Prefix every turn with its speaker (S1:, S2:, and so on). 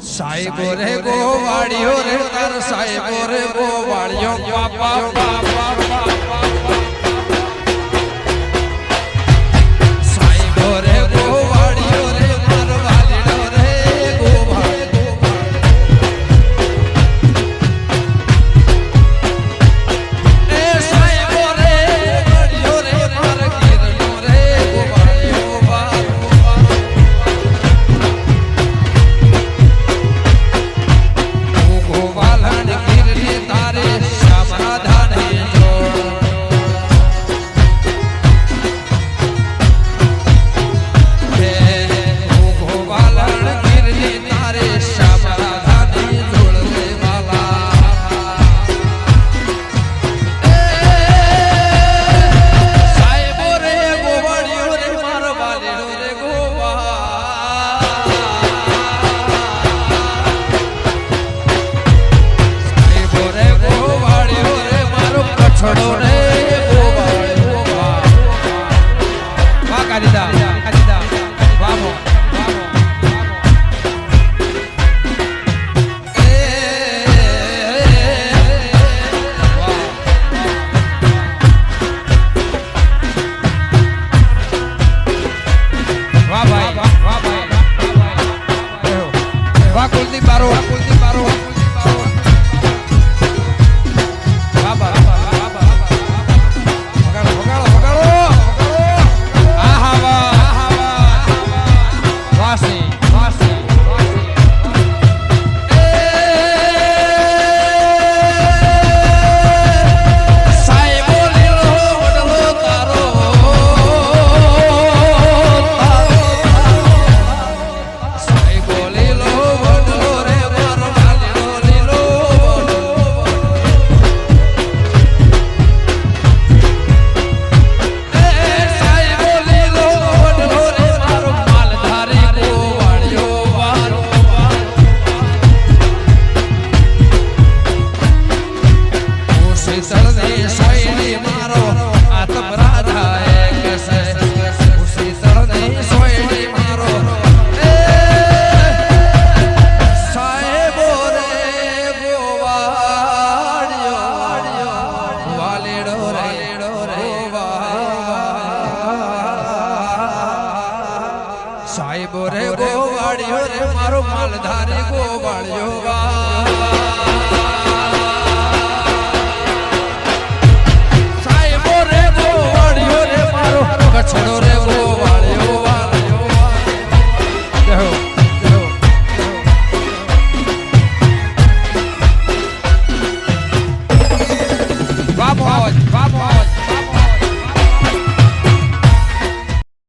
S1: સાહેબો રે ગોવાળિયો રે તાર સાહેબો રે ગોવાળિયો બાપા બાપા સાહેબ રે ગોવાળ્યો રે મારો માલધારી ગોવાળ્યો વા.